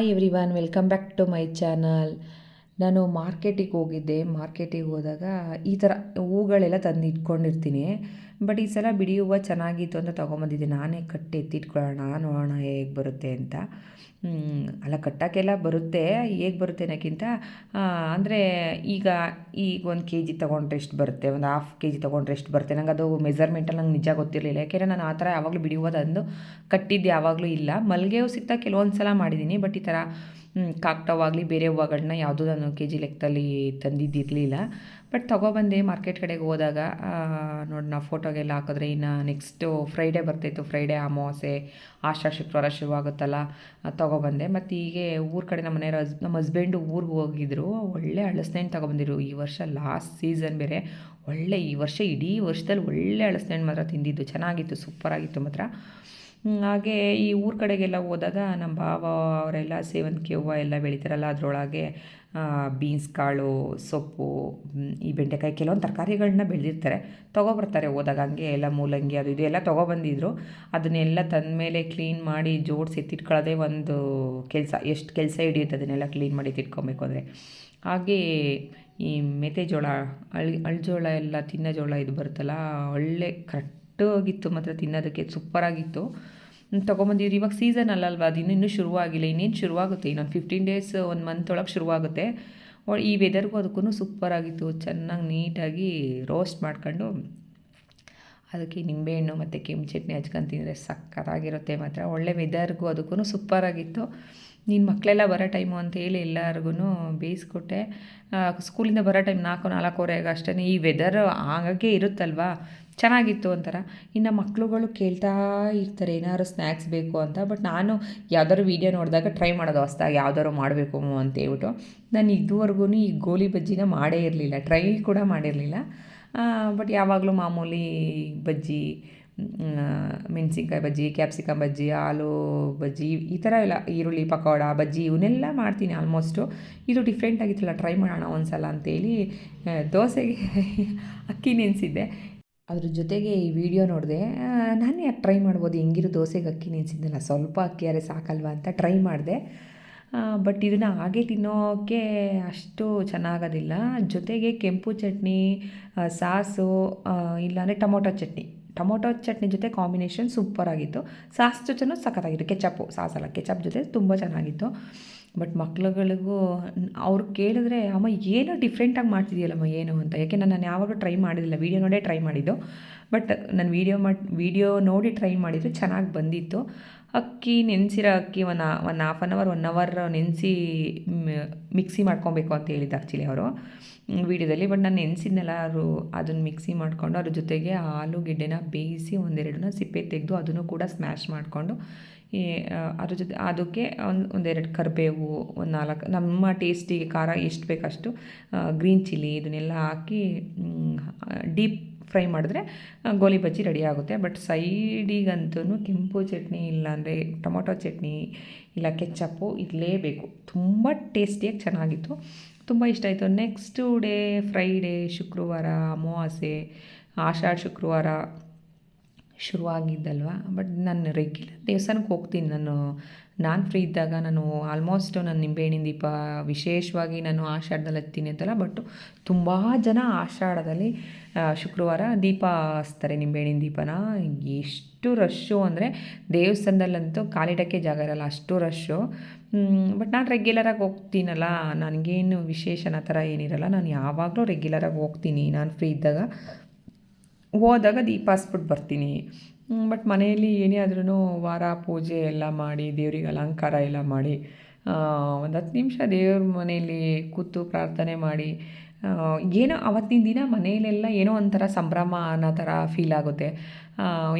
Hi everyone welcome back to my channel ನಾನು ಮಾರ್ಕೆಟಿಗೆ ಹೋಗಿದ್ದೆ. ಮಾರ್ಕೆಟಿಗೆ ಹೋದಾಗ ಈ ಥರ ಹೂಗಳೆಲ್ಲ ತಂದು ಇಟ್ಕೊಂಡಿರ್ತೀನಿ ಬಟ್ ಈ ಸಲ ಬಿಡಿ ಹೂವು ಚೆನ್ನಾಗಿತ್ತು ಅಂತ ತೊಗೊಂಬಂದಿದ್ದೆ. ನಾನೇ ಕಟ್ಟಿ ಎತ್ತಿಟ್ಕೊಳ್ಳೋಣ ನೋಡೋಣ ಹೇಗೆ ಬರುತ್ತೆ ಅಂತ. ಅಲ್ಲ ಕಟ್ಟೋಕ್ಕೆಲ್ಲ ಬರುತ್ತೆ, ಹೇಗೆ ಬರುತ್ತೆ ಅನ್ನೋಕ್ಕಿಂತ ಅಂದರೆ ಈಗ ಈಗ ಒಂದು ಕೆ ಜಿ ತೊಗೊಂಡ್ರೆ ಎಷ್ಟು ಬರುತ್ತೆ? ಒಂದು ಹಾಫ್ ಕೆ ಜಿ ತೊಗೊಂಡ್ರೆ ಎಷ್ಟು ಬರುತ್ತೆ? ನಂಗೆ ಅದು ಮೆಜರ್ಮೆಂಟಲ್ಲಿ ನಂಗೆ ನಿಜ ಗೊತ್ತಿರಲಿಲ್ಲ. ಯಾಕೆಂದರೆ ನಾನು ಆ ಥರ ಯಾವಾಗಲೂ ಬಿಡಿ ಹೂವು ತಂದು ಕಟ್ಟಿದ್ದು, ಯಾವಾಗಲೂ ಇಲ್ಲ. ಮಲ್ಲಿಗೆ ಹೂ ಸಿಗ್ತಾ ಕೆಲವೊಂದು ಸಲ ಮಾಡಿದ್ದೀನಿ ಬಟ್ ಈ ಥರ ಕಾಕ್ಟವಾಗಲಿ ಬೇರೆ ಹೂವುಗಳನ್ನ ಯಾವುದೂ ನಾನು ಕೆ ಜಿ ಲೆಕ್ಕದಲ್ಲಿ ತಂದಿದ್ದಿರಲಿಲ್ಲ. ಬಟ್ ತೊಗೊಬಂದೆ ಮಾರ್ಕೆಟ್ ಕಡೆಗೆ ಹೋದಾಗ ನೋಡಿ ನಾವು ಫೋಟೋಗೆಲ್ಲ ಹಾಕಿದ್ರೆ ಇನ್ನು ನೆಕ್ಸ್ಟು ಫ್ರೈಡೇ ಬರ್ತಾಯಿತ್ತು ಫ್ರೈಡೇ ಅಮಾವಾಸ್ಯೆ ಆಶಾ ಶುಕ್ರವಾರ ಶುರುವಾಗುತ್ತಲ್ಲ ತೊಗೊಬಂದೆ ಮತ್ತು ಹೀಗೆ ಊರ ಕಡೆ ನಮ್ಮ ಮನೆಯವ್ರ ಹಸ್ ನಮ್ಮ ಹಸ್ಬೆಂಡು ಊರಿಗೆ ಹೋಗಿದ್ರು. ಒಳ್ಳೆ ಹಣ್ಣು ತೊಗೊಬಂದಿರು. ಈ ವರ್ಷ ಲಾಸ್ಟ್ ಸೀಸನ್ ಬೇರೆ. ಒಳ್ಳೆ ಈ ವರ್ಷ ಇಡೀ ವರ್ಷದಲ್ಲಿ ಒಳ್ಳೆ ಹಣ್ಣು ಮಾತ್ರ ತಿಂದಿದ್ದು. ಚೆನ್ನಾಗಿತ್ತು ಸೂಪರಾಗಿತ್ತು ಮಾತ್ರ. ಹಾಗೆ ಈ ಊರ ಕಡೆಗೆಲ್ಲ ಹೋದಾಗ ನಮ್ಮ ಭಾವ ಅವರೆಲ್ಲ ಸೇವಂತಿಗೆ ಹೂವು ಎಲ್ಲ ಬೆಳಿತಾರಲ್ಲ ಅದರೊಳಗೆ ಬೀನ್ಸ್, ಕಾಳು, ಸೊಪ್ಪು ಈ ಬೆಂಡೆಕಾಯಿ ಕೆಲವೊಂದು ತರಕಾರಿಗಳನ್ನ ಬೆಳೆದಿರ್ತಾರೆ. ತೊಗೊಬರ್ತಾರೆ ಹೋದಾಗ ಹಂಗೆ ಎಲ್ಲ ಮೂಲಂಗಿ ಅದು ಇದು ಎಲ್ಲ ತೊಗೊಬಂದಿದ್ರು ಅದನ್ನೆಲ್ಲ ತಂದ ಮೇಲೆ ಕ್ಲೀನ್ ಮಾಡಿ ಜೋಡಿಸಿ ಎತ್ತಿಟ್ಕೊಳ್ಳೋದೇ ಒಂದು ಕೆಲಸ, ಎಷ್ಟು ಕೆಲಸ ಹಿಡಿಯುತ್ತೆ ಅದನ್ನೆಲ್ಲ ಕ್ಲೀನ್ ಮಾಡಿ ತಿಟ್ಕೊಬೇಕು ಅಂದರೆ. ಹಾಗೆ ಈ ಮೆತೆಜೋಳ ಅಳ್, ಅಳ್ಜೋಳ ಎಲ್ಲ, ತಿನ್ನೋ ಜೋಳ ಇದು ಬರುತ್ತಲ್ಲ ಒಳ್ಳೆ ಕರೆಕ್ಟ್ ಆಗಿತ್ತು ಮಾತ್ರ ತಿನ್ನೋದಕ್ಕೆ ಸೂಪರಾಗಿತ್ತು. ತೊಗೊಂಬಂದಿದ್ರು ಇವಾಗ ಸೀಸನ್ ಅಲ್ಲಲ್ವ ಅದು ಇನ್ನೂ ಶುರುವಾಗಿಲ್ಲ. ಇನ್ನೇನು ಶುರುವಾಗುತ್ತೆ? ಇನ್ನೊಂದು ಫಿಫ್ಟೀನ್ ಡೇಸ್ ಒಂದು ಮಂತ್ ಒಳಗೆ ಶುರುವಾಗುತ್ತೆ. ಈ ವೆದರ್ಗೂ ಅದಕ್ಕೂ ಸೂಪರಾಗಿತ್ತು. ಚೆನ್ನಾಗಿ ನೀಟಾಗಿ ರೋಸ್ಟ್ ಮಾಡ್ಕೊಂಡು, ಅದಕ್ಕೆ ನಿಂಬೆಹಣ್ಣು ಮತ್ತು ಕೆಂಪು ಚಟ್ನಿ ಹಚ್ಕೊಂಡು ತಿಂದರೆ ಸಕ್ಕತ್ತಾಗಿರುತ್ತೆ ಮಾತ್ರ. ಒಳ್ಳೆ ವೆದರ್ಗೂ ಅದಕ್ಕೂ ಸೂಪರಾಗಿತ್ತು. ನಿನ್ನ ಮಕ್ಕಳೆಲ್ಲ ಬರೋ ಟೈಮು ಅಂತ ಹೇಳಿ ಎಲ್ಲರಿಗೂ ಬೇಯಿಸ್ಕೊಟ್ಟೆ ಸ್ಕೂಲಿಂದ ಬರೋ ಟೈಮ್ ನಾಲ್ಕು ನಾಲ್ಕೂವರೆಗೆ ಅಷ್ಟೇ ಈ ವೆದರ್ ಹಾಗಾಗೆ ಇರುತ್ತಲ್ವಾ? ಚೆನ್ನಾಗಿತ್ತು ಒಂಥರ. ಇನ್ನು ಮಕ್ಳುಗಳು ಕೇಳ್ತಾ ಇರ್ತಾರೆ, ಏನಾದ್ರು ಸ್ನ್ಯಾಕ್ಸ್ ಬೇಕು ಅಂತ. ಬಟ್ ನಾನು ಯಾವ್ದಾದ್ರು ವೀಡಿಯೋ ನೋಡಿದಾಗ ಟ್ರೈ ಮಾಡೋದು ಹೊಸ್ದಾಗಿ ಯಾವ್ದಾದ್ರು ಮಾಡಬೇಕು ಅಂತ ಹೇಳ್ಬಿಟ್ಟು. ನಾನು ಇದುವರೆಗೂ ಈ ಗೋಲಿ ಬಜ್ಜಿನ ಮಾಡೇ ಇರಲಿಲ್ಲ ಟ್ರೈ ಕೂಡ ಮಾಡಿರಲಿಲ್ಲ. ಬಟ್ ಯಾವಾಗಲೂ ಮಾಮೂಲಿ ಬಜ್ಜಿ ಮೆಣಸಿನ್ಕಾಯಿ ಬಜ್ಜಿ ಕ್ಯಾಪ್ಸಿಕಮ್ ಬಜ್ಜಿ ಆಲೂ ಬಜ್ಜಿ, ಈ ಥರ ಎಲ್ಲ, ಈರುಳ್ಳಿ, ಪಕೋಡ, ಬಜ್ಜಿ ಇವನ್ನೆಲ್ಲ ಮಾಡ್ತೀನಿ ಆಲ್ಮೋಸ್ಟು ಇದು ಡಿಫ್ರೆಂಟ್ ಆಗಿತ್ತಲ್ಲ ಟ್ರೈ ಮಾಡೋಣ ಒಂದು ಸಲ ಅಂತೇಳಿ ದೋಸೆಗೆ ಅಕ್ಕಿ ನೆನೆಸಿದ್ದೆ. ಅದ್ರ ಜೊತೆಗೆ ಈ ವಿಡಿಯೋ ನೋಡಿದೆ ನಾನು ಯಾಕೆ ಟ್ರೈ ಮಾಡ್ಬೋದು? ಹೆಂಗಿರೋ ದೋಸೆಗೆ ಅಕ್ಕಿ ನೆನೆಸಿದ್ದಲ್ಲ ಸ್ವಲ್ಪ ಅಕ್ಕಿ ಅರೆ ಸಾಕಲ್ವಾ ಅಂತ ಟ್ರೈ ಮಾಡಿದೆ. ಬಟ್ ಇದನ್ನು ಹಾಗೆ ತಿನ್ನೋಕ್ಕೆ ಅಷ್ಟು ಚೆನ್ನಾಗೋದಿಲ್ಲ. ಜೊತೆಗೆ ಕೆಂಪು ಚಟ್ನಿ ಸಾಸು ಇಲ್ಲಾಂದರೆ ಟೊಮೊಟೊ ಚಟ್ನಿ. ಟೊಮೊಟೊ ಚಟ್ನಿ ಜೊತೆ ಕಾಂಬಿನೇಷನ್ ಸೂಪರಾಗಿತ್ತು ಸಾಸ್ ಜೊತೆನೂ ಸಖತ್ತಾಗಿತ್ತು. ಕೆಚಪ್ಪು, ಸಾಸಲ್ಲ, ಕೆಚಪ್ ಜೊತೆ ತುಂಬ ಚೆನ್ನಾಗಿತ್ತು. ಬಟ್ ಮಕ್ಳುಗಳಿಗೂ, ಅವ್ರು ಕೇಳಿದ್ರೆ, ಅಮ್ಮ, ಏನೋ ಡಿಫ್ರೆಂಟಾಗಿ ಮಾಡ್ತಿದ್ದೀಯಲ್ಲಮ್ಮ ಏನು ಅಂತ? ಯಾಕೆ ನಾನು ಯಾವಾಗಲೂ ಟ್ರೈ ಮಾಡಿದಿಲ್ಲ ವೀಡಿಯೋ ನೋಡೇ ಟ್ರೈ ಮಾಡಿದ್ದು. ಬಟ್ ನಾನು ವೀಡಿಯೋ ಮಾಡಿ ವೀಡಿಯೋ ನೋಡಿ ಟ್ರೈ ಮಾಡಿದ್ದು ಚೆನ್ನಾಗಿ ಬಂದಿತ್ತು. ಅಕ್ಕಿ ನೆನೆಸಿರೋ ಅಕ್ಕಿ one one half an hour one hour ನೆನೆಸಿ ಮಿಕ್ಸಿ ಮಾಡ್ಕೊಬೇಕು ಅಂತ ಹೇಳಿದ್ದು ಆ್ಯಕ್ಚುಲಿ ಅವರು ವೀಡಿಯೋದಲ್ಲಿ. ಬಟ್ ನಾನು ನೆನೆಸಿದ್ನೆಲ್ಲ, ಅವರು ಅದನ್ನು ಮಿಕ್ಸಿ ಮಾಡಿಕೊಂಡು, ಅದ್ರ ಜೊತೆಗೆ ಆಲೂಗೆಡ್ಡೆನ ಬೇಯಿಸಿ ಒಂದೆರಡನ್ನ ಸಿಪ್ಪೆ ತೆಗೆದು, ಅದನ್ನು ಕೂಡ ಸ್ಮ್ಯಾಶ್ ಮಾಡಿಕೊಂಡು ಅದ್ರ ಜೊತೆ, ಅದಕ್ಕೆ ಒಂದು, ಒಂದೆರಡು ಕರಿಬೇವು, ಒಂದು ನಾಲ್ಕು, ನಮ್ಮ ಟೇಸ್ಟಿಗೆ ಖಾರ ಎಷ್ಟು ಬೇಕಷ್ಟು ಗ್ರೀನ್ ಚಿಲ್ಲಿ ಇದನ್ನೆಲ್ಲ ಹಾಕಿ ಡೀಪ್ ಫ್ರೈ ಮಾಡಿದ್ರೆ ಗೋಲಿ ಬಜ್ಜಿ ರೆಡಿ ಆಗುತ್ತೆ. ಬಟ್ ಸೈಡಿಗಂತೂ ಕೆಂಪು ಚಟ್ನಿ ಇಲ್ಲಾಂದರೆ ಟೊಮೊಟೊ ಚಟ್ನಿ ಇಲ್ಲ ಕೆಚ್ಚಪ್ಪು ಇರಲೇಬೇಕು. ತುಂಬ ಟೇಸ್ಟಿಯಾಗಿ ಚೆನ್ನಾಗಿತ್ತು. ತುಂಬ ಇಷ್ಟ ಆಯಿತು. ನೆಕ್ಸ್ಟು ಡೇ, ಫ್ರೈಡೇ, ಶುಕ್ರವಾರ, ಅಮಾವಾಸ್ಯೆ, ಆಷಾಢ ಶುಕ್ರವಾರ. ಶುರುವಾಗಿದ್ದಲ್ವ? ಬಟ್ ನಾನು ರೆಗ್ಯುಲರ್ ದೇವಸ್ಥಾನಕ್ಕೆ ಹೋಗ್ತೀನಿ. ನಾನು ನಾನು ಫ್ರೀ ಇದ್ದಾಗ ನಾನು ಆಲ್ಮೋಸ್ಟ್ ನಾನು ನಿಂಬೆಹಣ್ಣಿನ ದೀಪ ವಿಶೇಷವಾಗಿ ನಾನು ಆಷಾಢದಲ್ಲಿ ಹತ್ತೀನಿ ಅಂತಲ್ಲ ಬಟ್ ತುಂಬ ಜನ ಆಷಾಢದಲ್ಲಿ ಶುಕ್ರವಾರ ದೀಪ ಹಚ್ತಾರೆ ನಿಂಬೆಹಣ್ಣಿನ ದೀಪನ. ಎಷ್ಟು ರಶ್ಶು ಅಂದರೆ ದೇವಸ್ಥಾನದಲ್ಲಂತೂ ಕಾಲಿಡೋಕ್ಕೆ ಜಾಗ ಇರಲ್ಲ, ಅಷ್ಟು ರಶ್ಶು ಬಟ್ ನಾನು ರೆಗ್ಯುಲರಾಗಿ ಹೋಗ್ತೀನಲ್ಲ, ನನಗೇನು ವಿಶೇಷನ ಥರ ಏನಿರಲ್ಲ, ನಾನು ಯಾವಾಗಲೂ ರೆಗ್ಯುಲರಾಗಿ ಹೋಗ್ತೀನಿ. ನಾನು ಫ್ರೀ ಇದ್ದಾಗ. ಹೋದಾಗ ದೀಪ ಹಸ್ಬಿಟ್ಟು ಬರ್ತೀನಿ ಬಟ್ ಮನೆಯಲ್ಲಿ ಏನೇ ಆದ್ರೂ ವಾರ ಪೂಜೆ ಎಲ್ಲ ಮಾಡಿ, ದೇವ್ರಿಗೆ ಅಲಂಕಾರ ಎಲ್ಲ ಮಾಡಿ ಒಂದು ಹತ್ತು ನಿಮಿಷ ದೇವ್ರ ಮನೆಯಲ್ಲಿ ಕೂತು ಪ್ರಾರ್ಥನೆ ಮಾಡಿ ಏನೋ ಅವತ್ತಿನ ದಿನ ಮನೆಯಲ್ಲೆಲ್ಲ ಏನೋ ಒಂಥರ ಸಂಭ್ರಮ ಅನ್ನೋ ಥರ ಫೀಲ್ ಆಗುತ್ತೆ.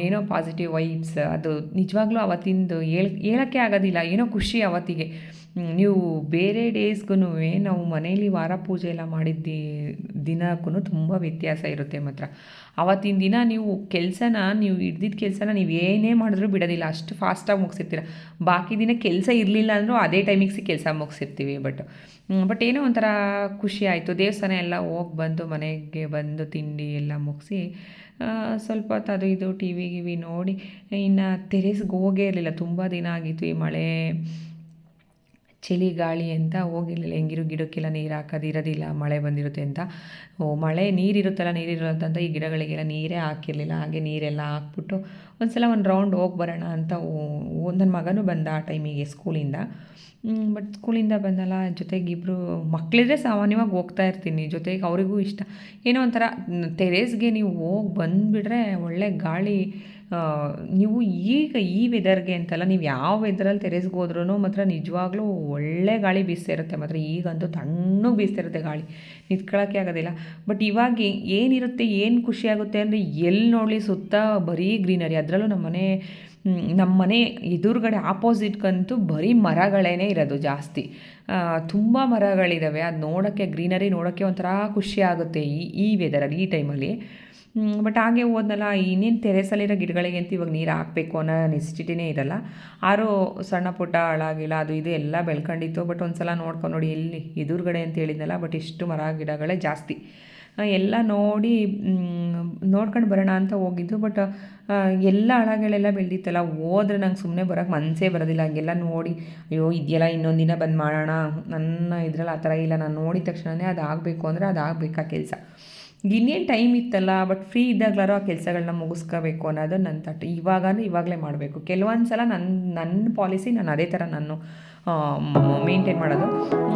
ಏನೋ ಪಾಸಿಟಿವ್ ವೈಬ್ಸ್ ಅದು ನಿಜವಾಗ್ಲೂ ಅವತ್ತಿಂದು ಹೇಳ್, ಹೇಳೋಕ್ಕೆ ಆಗೋದಿಲ್ಲ, ಏನೋ ಖುಷಿ ಅವತ್ತಿಗೆ. ನೀವು ಬೇರೆ ಡೇಸ್ಗೂ ನಾವು ಮನೇಲಿ ವಾರ ಪೂಜೆ ಎಲ್ಲ ಮಾಡಿದ್ದು ದಿನಕ್ಕೂ ತುಂಬ ವ್ಯತ್ಯಾಸ ಇರುತ್ತೆ ಮಾತ್ರ. ಆವತ್ತಿನ ದಿನ ನೀವು ಕೆಲಸನ, ನೀವು ಹಿಡ್ದಿದ್ದ ಕೆಲಸನ ನೀವು ಏನೇ ಮಾಡಿದ್ರೂ ಬಿಡೋದಿಲ್ಲ, ಅಷ್ಟು ಫಾಸ್ಟಾಗಿ ಮುಗಿಸಿರ್ತೀರ. ಬಾಕಿ ದಿನ ಕೆಲಸ ಇರಲಿಲ್ಲ ಅಂದರೂ ಅದೇ ಟೈಮಿಗೆ ಕೆಲಸ ಮುಗಿಸಿರ್ತೀವಿ ಬಟ್ ಬಟ್ ಏನೋ ಒಂಥರ ಖುಷಿ ಆಯಿತು. ದೇವಸ್ಥಾನ ಎಲ್ಲ ಹೋಗಿ ಬಂದು ಮನೆಗೆ ಬಂದು ತಿಂಡಿ ಎಲ್ಲ ಮುಗಿಸಿ ಸ್ವಲ್ಪ ಹೊತ್ತು ಅದು ಇದು ಟಿ ವಿ ಗಿವಿ ನೋಡಿ, ಇನ್ನು ತೆರೆಸ್ಗೆ ಹೋಗೇ ಇರಲಿಲ್ಲ. ತುಂಬ ದಿನ ಆಗಿತ್ತು ಈ ಮಳೆ. ಚಳಿ ಗಾಳಿ ಅಂತ ಹೋಗಿರಲಿಲ್ಲ. ಹೆಂಗಿರು ಗಿಡಕ್ಕೆಲ್ಲ ನೀರು ಹಾಕೋದು ಇರೋದಿಲ್ಲ. ಮಳೆ ಬಂದಿರುತ್ತೆ ಅಂತ. ಓ, ಮಳೆ ನೀರಿರುತ್ತಲ್ಲ ನೀರಿರುತ್ತೆ ಅಂತ ಈ ಗಿಡಗಳಿಗೆಲ್ಲ ನೀರೇ ಹಾಕಿರಲಿಲ್ಲ. ಹಾಗೆ ನೀರೆಲ್ಲ ಹಾಕ್ಬಿಟ್ಟು ಒಂದು ಸಲ ಒಂದು ರೌಂಡ್ ಹೋಗಿ ಬರೋಣ ಅಂತ ನನ್ನ ಮಗನೂ ಬಂದ ಆ ಟೈಮಿಗೆ ಸ್ಕೂಲಿಂದ. ಬಟ್ ಸ್ಕೂಲಿಂದ ಬಂದಲ್ಲ, ಜೊತೆಗೆ ಇಬ್ಬರು ಮಕ್ಕಳಿದ್ರೆ ಸಾಮಾನ್ಯವಾಗಿ ಹೋಗ್ತಾ ಇರ್ತೀನಿ. ಜೊತೆಗೆ ಅವರಿಗೂ ಇಷ್ಟ. ಏನೋ ಒಂಥರ ಟೆರೇಸ್ಗೆ ನೀವು ಹೋಗಿ ಬಂದುಬಿಟ್ರೆ ಒಳ್ಳೆ ಗಾಳಿ ನೀವು ಈಗ ಈ ವೆದರ್ಗೆ ಅಂತಲ್ಲ, ನೀವು ಯಾವ ವೆದರಲ್ಲಿ ತೆರೆಸ್ಗೆ ಹೋದ್ರೂ ಮಾತ್ರ ನಿಜವಾಗ್ಲೂ ಒಳ್ಳೆ ಗಾಳಿ ಬೀಸ್ತಾ ಇರುತ್ತೆ ಮಾತ್ರ ಈಗಂತೂ ತಣ್ಣಗೆ ಬೀಸ್ತಾ ಇರುತ್ತೆ ಗಾಳಿ. ನಿಂತ್ಕೊಳ್ಳೋಕ್ಕೆ ಆಗೋದಿಲ್ಲ. ಬಟ್ ಇವಾಗ ಏನಿರುತ್ತೆ, ಏನು ಖುಷಿ ಆಗುತ್ತೆ ಅಂದರೆ ಎಲ್ಲಿ ನೋಡಲಿ ಸುತ್ತ ಬರೀ ಗ್ರೀನರಿ ಅದರಲ್ಲೂ ನಮ್ಮ ಮನೆ ನಮ್ಮ ಮನೆ ಎದುರುಗಡೆ ಆಪೋಸಿಟ್ಗಂತೂ ಬರೀ ಮರಗಳೇ ಇರೋದು ಜಾಸ್ತಿ. ತುಂಬ ಮರಗಳಿದ್ದಾವೆ ಅದು ನೋಡೋಕ್ಕೆ ಗ್ರೀನರಿ ನೋಡೋಕ್ಕೆ ಒಂಥರ ಖುಷಿ ಆಗುತ್ತೆ ಈ ಈ ವೆದರಲ್ಲಿ ಈ ಟೈಮಲ್ಲಿ ಬಟ್ ಹಾಗೆ ಹೋದ್ನಲ್ಲ, ಇನ್ನೇನು ತೆರೆಸಲ್ಲಿರೋ ಗಿಡಗಳಿಗೆ ಅಂತ ಇವಾಗ ನೀರು ಹಾಕಬೇಕು ಅನ್ನೋ ನೆಸಿಟಿನೇ ಇರಲ್ಲ. ಆರು ಸಣ್ಣ ಪುಟ್ಟ ಹಾಳಾಗಿಲ್ಲ ಅದು ಇದು ಎಲ್ಲ ಬೆಳ್ಕೊಂಡಿತ್ತು ಬಟ್ ಒಂದು ಸಲ ನೋಡ್ಕೊಂಡು ನೋಡಿ, ಎಲ್ಲಿ ಎದುರುಗಡೆ ಅಂತ ಹೇಳಿದ್ನಲ್ಲ ಬಟ್ ಇಷ್ಟು ಮರ ಗಿಡಗಳೇ ಜಾಸ್ತಿ. ಎಲ್ಲ ನೋಡಿ ನೋಡ್ಕೊಂಡು ಬರೋಣ ಅಂತ ಹೋಗಿದ್ದು ಬಟ್ ಎಲ್ಲ ಹಳಗಳೆಲ್ಲ ಬೆಳೆದಿತ್ತಲ್ಲ, ಹೋದ್ರೆ ನಂಗೆ ಸುಮ್ಮನೆ ಬರೋಕ್ಕೆ ಮನಸ್ಸೇ ಬರೋದಿಲ್ಲ, ಹಂಗೆಲ್ಲ ನೋಡಿ, ಅಯ್ಯೋ, ಇದೆಯಲ್ಲ ಇನ್ನೊಂದು ದಿನ ಬಂದು ಮಾಡೋಣ, ನನ್ನ ಇದ್ರಲ್ಲಿ ಆ ಥರ ಇಲ್ಲ, ನಾನು ನೋಡಿದ ತಕ್ಷಣವೇ ಅದು ಆಗಬೇಕು ಅಂದರೆ ಅದು ಆಗಬೇಕಾ ಕೆಲಸ. ಇನ್ನೇನು ಟೈಮ್ ಇತ್ತಲ್ಲ, ಬಟ್ ಫ್ರೀ ಇದ್ದಾಗ್ಲಾರೋ ಆ ಕೆಲಸಗಳನ್ನ ಮುಗಿಸ್ಕೋಬೇಕು ಅನ್ನೋದು ನನ್ನ ತಟ್ಟು ಇವಾಗ ಇವಾಗಲೇ ಮಾಡಬೇಕು ಕೆಲವೊಂದು ಸಲ ನನ್ನ ನನ್ನ ಪಾಲಿಸಿ ನಾನು ಅದೇ ಥರ ನಾನು ಮೇಂಟೈನ್ ಮಾಡೋದು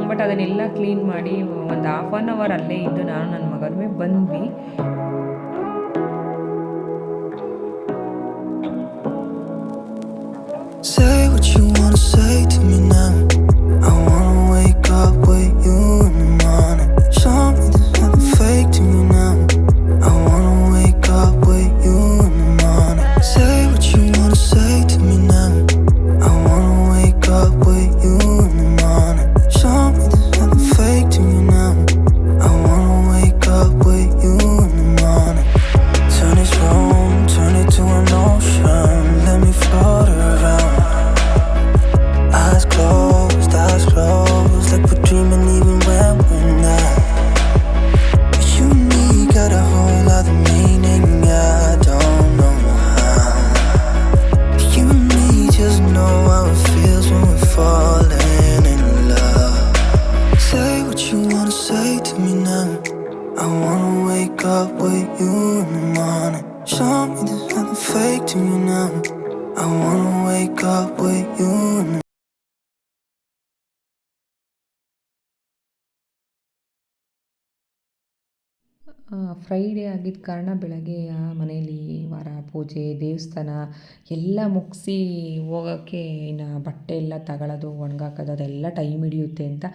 ಬಟ್ ಅದನ್ನೆಲ್ಲ ಕ್ಲೀನ್ ಮಾಡಿ ಒಂದು ಹಾಫ್ ಆನ್ ಅವರ್ ಅಲ್ಲೇ ಇದ್ದು ನಾನು ನನ್ನ ಮಗನೂ ಬಂದ್ವಿ Say what you wanna say to me now. Friday ಆಗಿದ್ದ ಕಾರಣ ಬೆಳಗ್ಗೆ ಮನೆಯಲ್ಲಿ ವಾರ ಪೂಜೆ, ದೇವಸ್ಥಾನ ಎಲ್ಲ ಮುಗಿಸಿ ಹೋಗೋಕ್ಕೆ ಇನ್ನು ಬಟ್ಟೆ ಎಲ್ಲ ತಗೊಳ್ಳೋದು ಒಣಗಾಕೋದು, ಅದೆಲ್ಲ ಟೈಮ್ ಹಿಡಿಯುತ್ತೆ ಅಂತ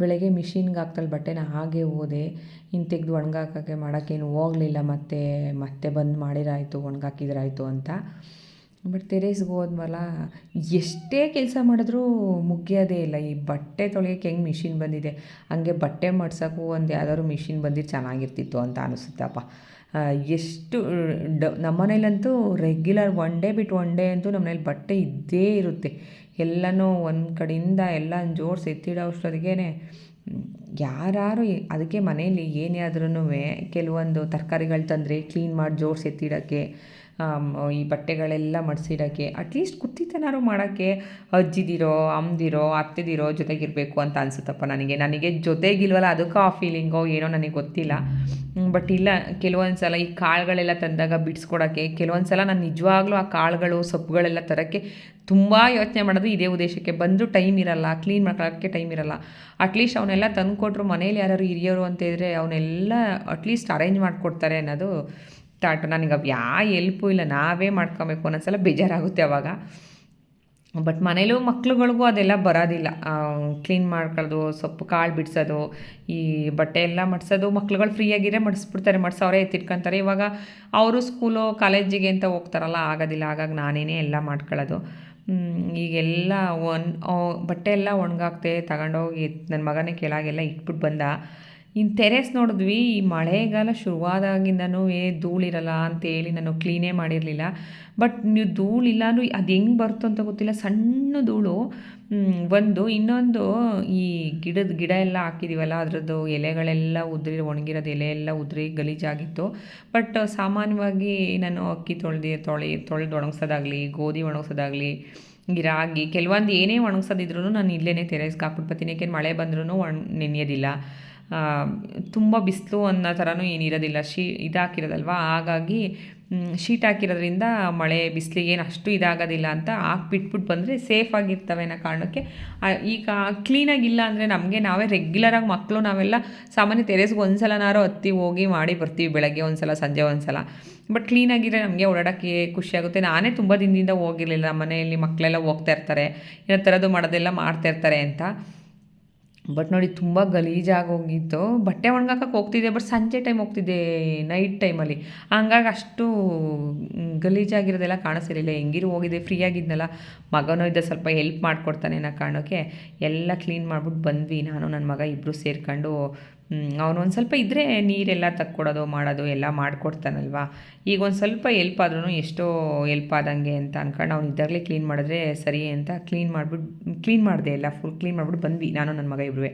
ಬೆಳಗ್ಗೆ ಮಿಷಿನ್ಗೆ ಹಾಕ್ತಲ್ಲಿ ಬಟ್ಟೆನ ಹಾಗೆ ಹೋದೆ. ಇನ್ನು ತೆಗೆದು ಒಣ್ಗಾಕೋಕ್ಕೆ ಮಾಡೋಕ್ಕೇನು ಹೋಗಲಿಲ್ಲ. ಮತ್ತೆ ಮತ್ತೆ ಬಂದು ಮಾಡಿರಾಯಿತು ಒಣಗಾಕಿದ್ರಾಯಿತು ಅಂತ. ಬಟ್ ಟೆರೇಸ್ಗೆ ಹೋದ್ಮಲ, ಎಷ್ಟೇ ಕೆಲಸ ಮಾಡಿದ್ರೂ ಮುಗಿಯೋದೇ ಇಲ್ಲ. ಈ ಬಟ್ಟೆ ತೊಳೆಯೋಕ್ಕೆ ಹೆಂಗೆ ಮಿಷಿನ್ ಬಂದಿದೆ? ಹಂಗೆ ಬಟ್ಟೆ ಮಡ್ಸೋಕ್ಕೂ ಒಂದು ಯಾವ್ದಾದ್ರು ಮಿಷಿನ್ ಬಂದಿದ್ದು ಚೆನ್ನಾಗಿರ್ತಿತ್ತು ಅಂತ ಅನಿಸುತ್ತಪ್ಪ. ಎಷ್ಟು, ಡ, ನಮ್ಮನೇಲಂತೂ ರೆಗ್ಯುಲರ್ ಒನ್ ಡೇ ಬಿಟ್ಟು ಒನ್ ಡೇ ಅಂತೂ ನಮ್ಮನೇಲಿ ಬಟ್ಟೆ ಇದ್ದೇ ಇರುತ್ತೆ. ಎಲ್ಲನೂ ಒಂದು ಕಡೆಯಿಂದ ಎಲ್ಲ ಜೋಡಿಸಿ ಎತ್ತಿಡೋ ಅಷ್ಟೊತ್ತಿಗೆ ಯಾರು ಅದಕ್ಕೆ ಮನೆಯಲ್ಲಿ ಏನೇ ಆದ್ರೂ ಕೆಲವೊಂದು ತರಕಾರಿಗಳು ತಂದರೆ ಕ್ಲೀನ್ ಮಾಡಿ ಜೋಡಿಸಿ ಎತ್ತಿಡೋಕ್ಕೆ ಈ ಬಟ್ಟೆಗಳೆಲ್ಲ ಮಡಿಸಿಡೋಕ್ಕೆ ಅಟ್ಲೀಸ್ಟ್ ಕುತ್ತಿತನಾದ್ರು ಮಾಡೋಕ್ಕೆ ಅಜ್ಜಿದಿರೋ ಅಮ್ಮದಿರೋ ಅತ್ತೆದಿರೋ ಜೊತೆಗಿರಬೇಕು ಅಂತ ಅನಿಸುತ್ತಪ್ಪ ನನಗೆ. ನನಗೆ ಜೊತೆಗಿಲ್ವಲ್ಲ, ಅದಕ್ಕೆ ಆ ಫೀಲಿಂಗೋ ಏನೋ ನನಗೆ ಗೊತ್ತಿಲ್ಲ. ಬಟ್ ಇಲ್ಲ ಕೆಲವೊಂದು ಸಲ ಈ ಕಾಳುಗಳೆಲ್ಲ ತಂದಾಗ ಬಿಡಿಸ್ಕೊಡೋಕ್ಕೆ ಕೆಲವೊಂದು ಸಲ ನಾನು ನಿಜವಾಗ್ಲೂ ಆ ಕಾಳುಗಳು, ಸೊಪ್ಪುಗಳೆಲ್ಲ ತರೋಕ್ಕೆ ತುಂಬ ಯೋಚನೆ ಮಾಡೋದು ಇದೇ ಉದ್ದೇಶಕ್ಕೆ. ಬಂದು ಟೈಮ್ ಇರಲ್ಲ ಕ್ಲೀನ್ ಮಾಡ್ಕೊಳ್ಳೋಕ್ಕೆ ಟೈಮ್ ಇರಲ್ಲ. ಅಟ್ಲೀಸ್ಟ್ ಅವನ್ನೆಲ್ಲ ತಂದು ಕೊಟ್ಟರು ಮನೇಲಿ ಯಾರು ಹಿರಿಯರು ಅಂತ ಇದ್ದರೆ ಅವನ್ನೆಲ್ಲ ಅಟ್ಲೀಸ್ಟ್ ಅರೇಂಜ್ ಮಾಡಿಕೊಡ್ತಾರೆ ಅನ್ನೋದು ಸ್ಟಾರ್ಟು ನನಗೆ ಅವು ಯಾವ ಎಲ್ಪು ಇಲ್ಲ, ನಾವೇ ಮಾಡ್ಕೊಬೇಕು ಒಂದೊಂದ್ಸಲ ಬೇಜಾರಾಗುತ್ತೆ ಅವಾಗ. ಬಟ್ ಮನೇಲೂ ಮಕ್ಳುಗಳಿಗೂ ಅದೆಲ್ಲ ಬರೋದಿಲ್ಲ. ಕ್ಲೀನ್ ಮಾಡ್ಕೊಳ್ಳೋದು, ಸೊಪ್ಪು ಕಾಳು ಬಿಡಿಸೋದು, ಈ ಬಟ್ಟೆ ಎಲ್ಲ ಮಡ್ಸೋದು, ಮಕ್ಳುಗಳು ಫ್ರೀಯಾಗಿರೇ ಮಡಿಸ್ಬಿಡ್ತಾರೆ ಮಡ್ಸೋರೇ ಎತ್ತಿಟ್ಕೊಂತಾರೆ. ಇವಾಗ ಅವರು ಸ್ಕೂಲು, ಕಾಲೇಜಿಗೆ ಅಂತ ಹೋಗ್ತಾರಲ್ಲ, ಆಗೋದಿಲ್ಲ. ಹಾಗಾಗಿ ನಾನೇನೇ ಎಲ್ಲ ಮಾಡ್ಕೊಳ್ಳೋದು. ಈಗೆಲ್ಲ ಒನ್ ಬಟ್ಟೆ ಎಲ್ಲ ಒಣಗಾಕ್ತೆ ತಗೊಂಡೋಗಿ ನನ್ನ ಮಗನೇ ಕೆಳಗೆಲ್ಲ ಇಟ್ಬಿಟ್ಟು ಬಂದ. ಇನ್ನು ತೆರೆಸ್ ನೋಡಿದ್ವಿ, ಈ ಮಳೆಗಾಲ ಶುರುವಾದಾಗಿಂದನೂ ಏ ಧೂಳಿರಲ್ಲ ಅಂತೇಳಿ ನಾನು ಕ್ಲೀನೇ ಮಾಡಿರಲಿಲ್ಲ. ಬಟ್ ನೀವು ಧೂಳಿಲ್ಲ ಅಂದರೂ ಅದು ಹೆಂಗೆ ಬರ್ತು ಅಂತ ಗೊತ್ತಿಲ್ಲ. ಸಣ್ಣ ಧೂಳು ಒಂದು, ಇನ್ನೊಂದು ಈ ಗಿಡದ ಗಿಡ ಎಲ್ಲ ಹಾಕಿದ್ದೀವಲ್ಲ ಅದರದ್ದು ಎಲೆಗಳೆಲ್ಲ ಉದುರಿ, ಒಣಗಿರೋದು ಎಲೆ ಎಲ್ಲ ಉದುರಿ ಗಲೀಜಾಗಿತ್ತು. ಬಟ್ ಸಾಮಾನ್ಯವಾಗಿ ನಾನು ಅಕ್ಕಿ ತೊಳೆದು, ತೊಳೆ, ತೊಳೆದು ಒಣಗ್ಸೋದಾಗಲಿ, ಗೋಧಿ ಒಣಗ್ಸೋದಾಗಲಿ ರಾಗಿ, ಕೆಲವೊಂದು ಏನೇ ಒಣಗಿಸೋದಿದ್ರು ನಾನು ಇಲ್ಲೇ ತೆರೆಸ್ಗೆ ಹಾಕ್ಬಿಟ್ಟು ಯಾಕೆಂದ್ರೆ ಮಳೆ ಬಂದ್ರೂ ಒಣ ನೆನೆಯೋದಿಲ್ಲ. ತುಂಬ ಬಿಸಿಲು ಅನ್ನೋ ಥರನೂ ಏನಿರೋದಿಲ್ಲ ಶೀ ಇದಾಕಿರೋದಲ್ವ? ಹಾಗಾಗಿ ಶೀಟ್ ಹಾಕಿರೋದ್ರಿಂದ ಮಳೆ, ಬಿಸಿಲಿಗೆ ಏನು ಅಷ್ಟು ಇದಾಗೋದಿಲ್ಲ ಅಂತ ಹಾಕ್ಬಿಟ್ಬಿಟ್ಟು ಬಂದರೆ ಸೇಫಾಗಿರ್ತವೆ ಅನ್ನೋ ಕಾರಣಕ್ಕೆ. ಈಗ ಕ್ಲೀನಾಗಿಲ್ಲ ಅಂದರೆ ನಮಗೆ ನಾವೇ ರೆಗ್ಯುಲರಾಗಿ ಮಕ್ಕಳು ನಾವೆಲ್ಲ ಸಾಮಾನ್ಯ ತೆರೆಸ್ಗೆ ಒಂದು ಸಲನಾರು ಹತ್ತಿ ಹೋಗಿ ಮಾಡಿ ಬರ್ತೀವಿ ಬೆಳಗ್ಗೆ ಒಂದು ಸಲ ಸಂಜೆ ಒಂದು ಸಲ ಬಟ್ ಕ್ಲೀನಾಗಿದ್ರೆ ನಮಗೆ ಓಡಾಡೋಕ್ಕೆ ಖುಷಿಯಾಗುತ್ತೆ ನಾನೇ ತುಂಬ ದಿನದಿಂದ ಹೋಗಿರಲಿಲ್ಲ. ಮನೆಯಲ್ಲಿ ಮಕ್ಕಳೆಲ್ಲ ಹೋಗ್ತಾ ಇರ್ತಾರೆ. ಏನೋ ಥರದ್ದು ಮಾಡೋದೆಲ್ಲ ಮಾಡ್ತಾ ಇರ್ತಾರೆ ಅಂತ. ಬಟ್ ನೋಡಿ ತುಂಬ ಗಲೀಜಾಗಿ ಹೋಗಿತ್ತು ಬಟ್ಟೆ ಒಣಗಾಕಕ್ಕೆ ಹೋಗ್ತಿದ್ದೆ ಬಟ್ ಸಂಜೆ ಟೈಮ್ ಹೋಗ್ತಿದ್ದೆ ನೈಟ್ ಟೈಮಲ್ಲಿ ಹಂಗಾಗಿ ಅಷ್ಟು ಗಲೀಜಾಗಿರೋದೆಲ್ಲ ಕಾಣಿಸಿರಲಿಲ್ಲ. ಹೆಂಗಿರು ಹೋಗಿದ್ದೆ ಫ್ರೀ ಆಗಿದ್ನಲ್ಲ. ಮಗನೂ ಇದ್ದ ಸ್ವಲ್ಪ ಹೆಲ್ಪ್ ಮಾಡಿಕೊಡ್ತಾನೆ ಅನ್ನೋ ಕಾರಣಕ್ಕೆ ಎಲ್ಲ ಕ್ಲೀನ್ ಮಾಡ್ಬಿಟ್ಟು ಬಂದ್ವಿ. ನಾನು ನನ್ನ ಮಗ ಇಬ್ಬರು ಸೇರ್ಕೊಂಡು ಅವನು ಒಂದು ಸ್ವಲ್ಪ ಇದ್ದರೆ ನೀರೆಲ್ಲ ತಕ್ಕೊಡೋದು, ಮಾಡೋದು ಎಲ್ಲ ಮಾಡಿಕೊಡ್ತಾನಲ್ವ? ಈಗ ಒಂದು ಸ್ವಲ್ಪ ಎಲ್ಪ್ ಆದ್ರೂ ಎಷ್ಟೋ ಎಲ್ಪ್ ಆದಂಗೆ ಅಂತ ಅನ್ಕೊಂಡು ಅವ್ನು ಇದ್ದಾಗಲೇ ಕ್ಲೀನ್ ಮಾಡಿದ್ರೆ ಸರಿ ಅಂತ ಕ್ಲೀನ್ ಮಾಡಿಬಿಟ್ಟು ಕ್ಲೀನ್ ಮಾಡಿದೆ ಎಲ್ಲ ಫುಲ್ ಕ್ಲೀನ್ ಮಾಡಿಬಿಟ್ಟು ಬಂದ್ವಿ, ನಾನು ನನ್ನ ಮಗ ಇಬ್ಬರು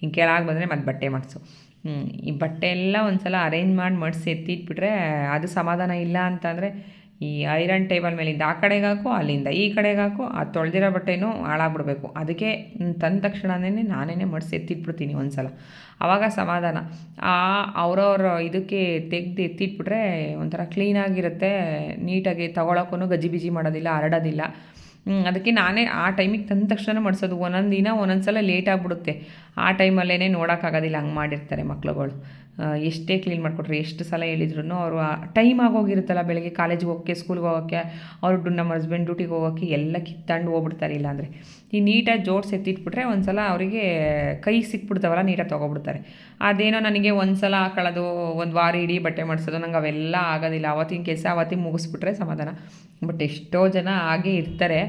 ಹಿಂಗೆ ಕೆಳಗೆ ಬಂದರೆ ಮತ್ತೆ ಬಟ್ಟೆ ಮಾಡಿಸು. ಈ ಬಟ್ಟೆ ಎಲ್ಲ ಒಂದು ಸಲ ಅರೇಂಜ್ ಮಾಡಿ, ಮಡಿಸಿ ಎತ್ತಿಟ್ಬಿಟ್ರೆ ಅದು ಸಮಾಧಾನ ಇಲ್ಲ ಅಂತಂದರೆ ಈ ಐರನ್ ಟೇಬಲ್ ಮೇಲಿಂದ ಆ ಕಡೆಗೆ ಹಾಕು, ಅಲ್ಲಿಂದ ಈ ಕಡೆಗೆ ಹಾಕು, ಆ ತೊಳೆದಿರೋ ಬಟ್ಟೆನೂ ಹಾಳಾಗ್ಬಿಡ್ಬೇಕು. ಅದಕ್ಕೆ ತಂದ ತಕ್ಷಣನೇ ನಾನೇ ಮಡಿಸಿ ಎತ್ತಿಟ್ಬಿಡ್ತೀನಿ ಒಂದು ಸಲ ಆವಾಗ ಸಮಾಧಾನ. ಆ ಅವ್ರವ್ರ ಇದಕ್ಕೆ ತೆಗ್ದು ಎತ್ತಿಟ್ಬಿಟ್ರೆ ಒಂಥರ ಕ್ಲೀನಾಗಿರುತ್ತೆ ನೀಟಾಗಿ ತೊಗೊಳಕ್ಕೂ ಗಜಿಬಿಜಿ ಮಾಡೋದಿಲ್ಲ, ಹರಡೋದಿಲ್ಲ. ಅದಕ್ಕೆ ನಾನೇ ಆ ಟೈಮಿಗೆ ತಂದ ತಕ್ಷಣ ಮಾಡಿಸೋದು. ಒಂದೊಂದು ದಿನ ಒಂದೊಂದು ಸಲ ಲೇಟ್ ಆಗಿಬಿಡುತ್ತೆ. ಆ ಟೈಮಲ್ಲೇ ನೋಡೋಕ್ಕಾಗೋದಿಲ್ಲ, ಹಂಗೆ ಮಾಡಿರ್ತಾರೆ ಮಕ್ಳುಗಳು. ಎಷ್ಟೇ ಕ್ಲೀನ್ ಮಾಡಿಕೊಟ್ರೆ, ಎಷ್ಟು ಸಲ ಹೇಳಿದ್ರು ಅವರು ಟೈಮ್ ಆಗೋಗಿರುತ್ತಲ್ಲ ಬೆಳಗ್ಗೆ ಕಾಲೇಜಿಗೆ ಹೋಗೋಕ್ಕೆ ಸ್ಕೂಲ್ಗೆ ಹೋಗೋಕ್ಕೆ ಅವ್ರದ್ದು ನಮ್ಮ ಹಸ್ಬೆಂಡ್ ಡ್ಯೂಟಿಗೆ ಹೋಗೋಕ್ಕೆ ಎಲ್ಲ ಕಿತ್ತಂಡು ಹೋಗ್ಬಿಡ್ತಾರೆ, ಇಲ್ಲಾಂದರೆ. ಈ ನೀಟಾಗಿ ಜೋಡ್ಸಿ ಎತ್ತಿಟ್ಬಿಟ್ರೆ ಒಂದು ಸಲ ಅವರಿಗೆ ಕೈ ಸಿಕ್ಬಿಡ್ತಾವಲ್ಲ, ನೀಟಾಗಿ ತೊಗೊಬಿಡ್ತಾರೆ. ಅದೇನೋ ನನಗೆ ಒಂದು ಸಲ ಹಾಕೊಳ್ಳೋದು ಒಂದು ವಾರ ಇಡೀ ಬಟ್ಟೆ ಮಾಡಿಸೋದು, ನಂಗೆ ಅವೆಲ್ಲ ಆಗೋದಿಲ್ಲ. ಅವತ್ತಿನ ಕೆಲಸ ಅವತ್ತಿಗೆ ಮುಗಿಸ್ಬಿಟ್ರೆ ಸಮಾಧಾನ. ಬಟ್ ಎಷ್ಟೋ ಜನ ಹಾಗೆ ಇರ್ತಾರೆ.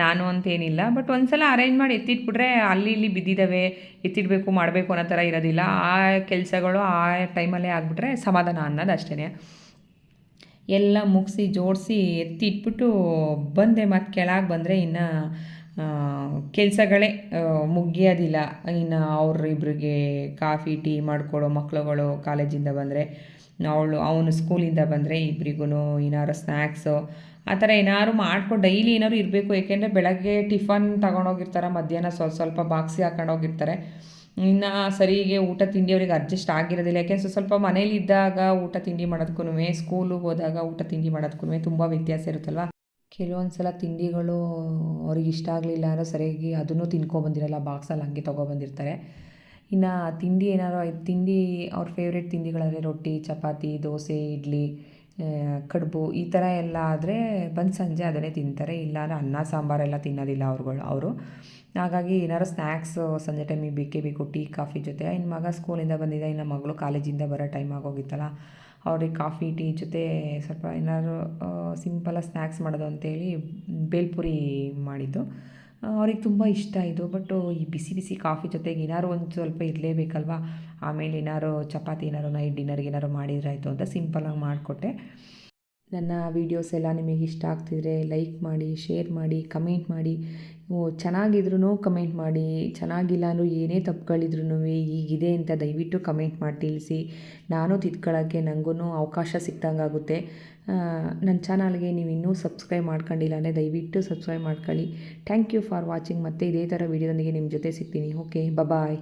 ನಾನು ಅಂತೇನಿಲ್ಲ. ಬಟ್ ಒಂದು ಸಲ ಅರೇಂಜ್ ಮಾಡಿ ಎತ್ತಿಟ್ಬಿಟ್ರೆ ಅಲ್ಲಿ ಇಲ್ಲಿ ಬಿದ್ದಿದ್ದಾವೆ, ಎತ್ತಿಡಬೇಕು, ಮಾಡಬೇಕು ಅನ್ನೋ ಥರ ಇರೋದಿಲ್ಲ. ಆ ಕೆಲಸಗಳು ಆ ಟೈಮಲ್ಲೇ ಆಗಿಬಿಟ್ರೆ ಸಮಾಧಾನ ಅನ್ನೋದು ಅಷ್ಟೇ ಎಲ್ಲ ಮುಗಿಸಿ, ಜೋಡಿಸಿ ಎತ್ತಿಟ್ಬಿಟ್ಟು ಬಂದೆ. ಮತ್ತು ಕೆಳಗೆ ಬಂದರೆ ಇನ್ನು ಕೆಲಸಗಳೇ ಮುಗಿಯೋದಿಲ್ಲ. ಇನ್ನು ಅವ್ರಿಬ್ರಿಗೆ ಕಾಫಿ, ಟೀ ಮಾಡಿಕೊಡೋ ಮಕ್ಕಳುಗಳು ಕಾಲೇಜಿಂದ ಬಂದರೆ, ಅವಳು, ಅವನು ಸ್ಕೂಲಿಂದ ಬಂದರೆ ಇಬ್ರಿಗೂ ಏನಾದ್ರು ಸ್ನ್ಯಾಕ್ಸು ಆ ಥರ ಏನಾದ್ರು ಮಾಡ್ಕೊಂಡು ಡೈಲಿ ಏನಾದ್ರು ಇರಬೇಕು. ಏಕೆಂದರೆ ಬೆಳಗ್ಗೆ ಟಿಫನ್ ತಗೊಂಡೋಗಿರ್ತಾರೆ, ಮಧ್ಯಾಹ್ನ ಸ್ವಲ್ಪ ಸ್ವಲ್ಪ ಬಾಕ್ಸಿಗೆ ಹಾಕೊಂಡೋಗಿರ್ತಾರೆ ಇನ್ನು ಸರಿಗೆ ಊಟ ತಿಂಡಿ ಅವ್ರಿಗೆ ಅಡ್ಜಸ್ಟ್ ಆಗಿರೋದಿಲ್ಲ. ಯಾಕೆಂದ್ರೆ ಸ್ವಲ್ಪ ಸ್ವಲ್ಪ ಮನೇಲಿ ಇದ್ದಾಗ ಊಟ ತಿಂಡಿ ಮಾಡೋದಕ್ಕೂ ಸ್ಕೂಲಿಗೆ ಹೋದಾಗ ಊಟ ತಿಂಡಿ ಮಾಡೋದಕ್ಕೂ ತುಂಬ ವ್ಯತ್ಯಾಸ ಇರುತ್ತಲ್ವ? ಕೆಲವೊಂದು ಸಲ ತಿಂಡಿಗಳು ಅವ್ರಿಗೆ ಇಷ್ಟ ಆಗಲಿಲ್ಲ ಅಂದರೆ ಸರಿಯಾಗಿ ಅದನ್ನು ತಿನ್ಕೊಬಂದಿರಲ್ಲ ಬಾಕ್ಸಲ್ಲಿ ಹಂಗೆ ತೊಗೊಬಂದಿರ್ತಾರೆ ಇನ್ನು ತಿಂಡಿ ಏನಾದ್ರು ತಿಂಡಿ ಅವ್ರ ಫೇವ್ರೆಟ್ ತಿಂಡಿಗಳಂದರೆ ರೊಟ್ಟಿ, ಚಪಾತಿ, ದೋಸೆ, ಇಡ್ಲಿ. ಕಡುಬು ಈ ಥರ ಎಲ್ಲ ಆದರೆ ಬಂದು ಸಂಜೆ ಅದನ್ನೇ ತಿಂತಾರೆ. ಇಲ್ಲಾಂದರೆ ಅನ್ನ ಸಾಂಬಾರೆಲ್ಲ ತಿನ್ನೋದಿಲ್ಲ ಅವ್ರುಗಳು, ಅವರು. ಹಾಗಾಗಿ ಏನಾರು ಸ್ನ್ಯಾಕ್ಸು ಸಂಜೆ ಟೈಮಿಗೆ ಬೇಕೇ ಬೇಕು ಟೀ ಕಾಫಿ ಜೊತೆ. ಇನ್ನು ಮಗ ಸ್ಕೂಲಿಂದ ಬಂದಿದ್ದ, ಇನ್ನು ಮಗಳು ಕಾಲೇಜಿಂದ ಬರೋ ಟೈಮ್ ಆಗೋಗಿತ್ತಲ್ಲ, ಅವ್ರಿಗೆ ಕಾಫಿ ಟೀ ಜೊತೆ ಸ್ವಲ್ಪ ಏನಾದ್ರು ಸಿಂಪಲಾಗಿ ಸ್ನ್ಯಾಕ್ಸ್ ಮಾಡೋದು ಅಂತೇಳಿ, ಬೇಲ್ಪುರಿ ಮಾಡಿದ್ದು. ಅವ್ರಿಗೆ ತುಂಬ ಇಷ್ಟ ಇದು. ಬಟ್ ಈ ಬಿಸಿ ಬಿಸಿ ಕಾಫಿ ಜೊತೆಗೆ ಏನಾದ್ರು ಒಂದು ಸ್ವಲ್ಪ ಇರಲೇಬೇಕಲ್ವಾ? ಆಮೇಲೆ ಏನಾದ್ರು ಚಪಾತಿ ಏನಾದ್ರು ನೈಟ್ ಡಿನ್ನರ್ಗೆ ಏನಾದ್ರು ಮಾಡಿದ್ರಾಯ್ತು ಅಂತ ಸಿಂಪಲಾಗಿ ಮಾಡಿಕೊಟ್ಟೆ. ನನ್ನ ವೀಡಿಯೋಸ್ ಎಲ್ಲ ನಿಮಗೆ ಇಷ್ಟ ಆಗ್ತಿದ್ರೆ ಲೈಕ್ ಮಾಡಿ ಶೇರ್ ಮಾಡಿ ಕಮೆಂಟ್ ಮಾಡಿ. ಚೆನ್ನಾಗಿದ್ರು ಕಮೆಂಟ್ ಮಾಡಿ. ಚೆನ್ನಾಗಿಲ್ಲ ಅಂದರೂ ಏನೇ ತಪ್ಪುಗಳಿದ್ರು ಈಗಿದೆ ಅಂತ ದಯವಿಟ್ಟು ಕಮೆಂಟ್ ಮಾಡಿ ತಿಳಿಸಿ. ನಾನು ತಿದ್ಕೊಳ್ಳೋಕ್ಕೆ ನನಗೂ ಅವಕಾಶ ಸಿಕ್ದಂಗಾಗುತ್ತೆ. ನನ್ನ ಚಾನಲ್ಗೆ ನೀವು ಇನ್ನೂ ಸಬ್ಸ್ಕ್ರೈಬ್ ಮಾಡ್ಕೊಂಡಿಲ್ಲ ಅಂದರೆ ದಯವಿಟ್ಟು ಸಬ್ಸ್ಕ್ರೈಬ್ ಮಾಡ್ಕೊಳ್ಳಿ. Thank you for watching. ಮತ್ತೆ ಇದೇ ಥರ ವೀಡಿಯೋದೊಂದಿಗೆ ನಿಮ್ಮ ಜೊತೆ ಸಿಗ್ತೀನಿ. Okay bye